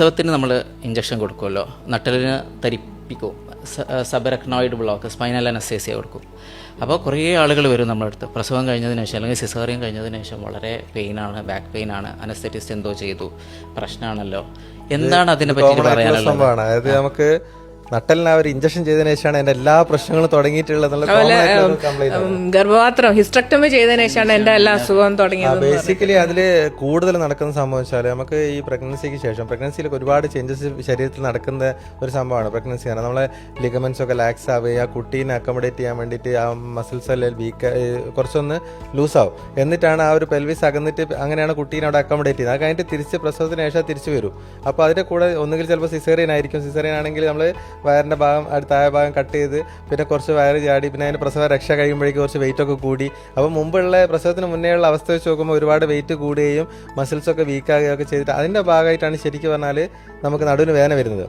പ്രസവത്തിന് നമ്മൾ ഇഞ്ചക്ഷൻ കൊടുക്കുമല്ലോ. നട്ടലിന് തരിപ്പിക്കും. സബറക്നോയിഡ് ബ്ലോക്ക് സ്പൈനൽ അനസ്തേസിയ കൊടുക്കും. അപ്പോൾ കുറേ ആളുകൾ വരും നമ്മുടെ അടുത്ത് പ്രസവം കഴിഞ്ഞതിന് ശേഷം അല്ലെങ്കിൽ സിസേറിയൻ കഴിഞ്ഞതിന് ശേഷം വളരെ പെയിനാണ് ബാക്ക് പെയിനാണ് അനസ്തെറ്റിസ്റ്റ് എന്തോ ചെയ്തു. പ്രശ്നമാണല്ലോ എന്താണ് അതിനെ പറ്റി പറയാനുള്ളത്? അതായത് നമുക്ക് നട്ടലിന് അവർ ഇഞ്ചക്ഷൻ ചെയ്തതിനു ശേഷമാണ് എന്റെ എല്ലാ പ്രശ്നങ്ങളും തുടങ്ങിയിട്ടുള്ളത്. ഗർഭപാത്രം ഹിസ്റ്റക്ടമി ചെയ്തതിനു ശേഷമാണ് എന്റെ എല്ലാ അസുഖവും തുടങ്ങിയത് ബേസിക്കലി അതിൽ കൂടുതൽ നടക്കുന്ന സംഭവം വെച്ചാൽ നമുക്ക് ഈ പ്രഗ്നൻസിക്ക് ശേഷം പ്രഗ്നൻസിയിൽ ഒരുപാട് ചേഞ്ചസ് ശരീരത്തിൽ നടക്കുന്ന ഒരു സംഭവമാണ് പ്രഗ്നൻസി കാരണം നമ്മളെ ലിഗമെന്റ്സ് ഒക്കെ ലാക്സ് ആവുക ആ കുട്ടീനെ അക്കോമഡേറ്റ് ചെയ്യാൻ വേണ്ടിയിട്ട് ആ മസിൽസ് എല്ലാം വീക്ക് കുറച്ചൊന്ന് ലൂസ് ആവും. എന്നിട്ടാണ് ആ ഒരു പെൽവിസ് അകന്നിട്ട് അങ്ങനെയാണ് കുട്ടീനെ അവിടെ അക്കോമഡേറ്റ് ചെയ്യുന്നത്. അത് കഴിഞ്ഞിട്ട് തിരിച്ച് പ്രസവത്തിന് ശേഷം തിരിച്ചു വരും. അപ്പോൾ അതിന്റെ കൂടെ ഒന്നുകിൽ ചിലപ്പോൾ സിസേറിയൻ ആയിരിക്കും. സിസേറിയൻ ആണെങ്കിൽ നമ്മൾ വയറിന്റെ ഭാഗം അടുത്തായ ഭാഗം കട്ട് ചെയ്ത് പിന്നെ കുറച്ച് വയറ് ചാടി പിന്നെ അതിന് പ്രസവ രക്ഷ കഴിയുമ്പോഴേക്കും കുറച്ച് വെയിറ്റ് ഒക്കെ കൂടി. അപ്പോൾ മുമ്പുള്ള പ്രസവത്തിന് മുന്നേ ഉള്ള അവസ്ഥ വെച്ച് നോക്കുമ്പോൾ ഒരുപാട് വെയിറ്റ് കൂടുകയും മസിൽസൊക്കെ വീക്കാകുകയൊക്കെ ചെയ്തിട്ട് അതിന്റെ ഭാഗമായിട്ടാണ് ശരിക്കും പറഞ്ഞാൽ നമുക്ക് നടുവിന് വേദന വരുന്നത്.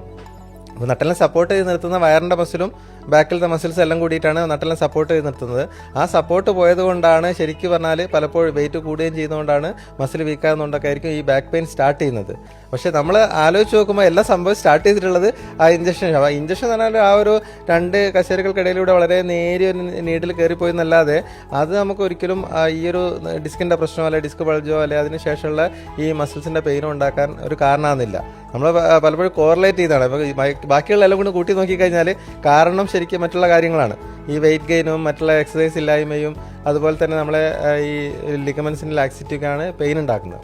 അപ്പോൾ നട്ടലിനെ സപ്പോർട്ട് ചെയ്ത് നിർത്തുന്ന വയറിന്റെ മസിലും ബാക്കിലത്തെ മസിൽസ് എല്ലാം കൂടിയിട്ടാണ് നട്ടലിനെ സപ്പോർട്ട് ചെയ്ത് നിർത്തുന്നത്. ആ സപ്പോർട്ട് പോയതുകൊണ്ടാണ് ശരിക്കും പറഞ്ഞാൽ പലപ്പോഴും വെയിറ്റ് കൂടുകയും ചെയ്യുന്നതുകൊണ്ടാണ് മസിൽ വീക്കാകുന്നതുകൊണ്ടൊക്കെ ആയിരിക്കും ഈ ബാക്ക് പെയിൻ സ്റ്റാർട്ട് ചെയ്യുന്നത്. പക്ഷേ നമ്മൾ ആലോചിച്ച് നോക്കുമ്പോൾ എല്ലാ സംഭവം സ്റ്റാർട്ട് ചെയ്തിട്ടുള്ളത് ആ ഇഞ്ചക്ഷൻ ആ ഇഞ്ചക്ഷൻ എന്ന് പറഞ്ഞാൽ ആ ഒരു രണ്ട് കശേരികൾക്കിടയിലൂടെ വളരെ നേരിയ ഒരു നീഡിൽ കയറിപ്പോയി എന്നല്ലാതെ അത് നമുക്ക് ഒരിക്കലും ഈ ഒരു ഡിസ്കിന്റെ പ്രശ്നമോ അല്ലെങ്കിൽ ഡിസ്ക് ബൾജോ അല്ലെങ്കിൽ അതിന് ശേഷമുള്ള ഈ മസിൽസിന്റെ പെയിനും ഉണ്ടാക്കാൻ ഒരു കാരണമാകുന്നില്ല. നമ്മൾ പലപ്പോഴും കോറിലേറ്റ് ചെയ്താണ്. അപ്പോൾ ബാക്കിയുള്ള എല്ലാം കൂടി കൂട്ടി നോക്കിക്കഴിഞ്ഞാൽ കാരണം ശരിക്കും മറ്റുള്ള കാര്യങ്ങളാണ്. ഈ വെയിറ്റ് ഗെയിനും മറ്റുള്ള എക്സസൈസ് ഇല്ലായ്മയും അതുപോലെ തന്നെ നമ്മളെ ഈ ലിഗമെൻസിന്റെ ലാക്സിറ്റിക്കാണ് പെയിൻ ഉണ്ടാക്കുന്നത്.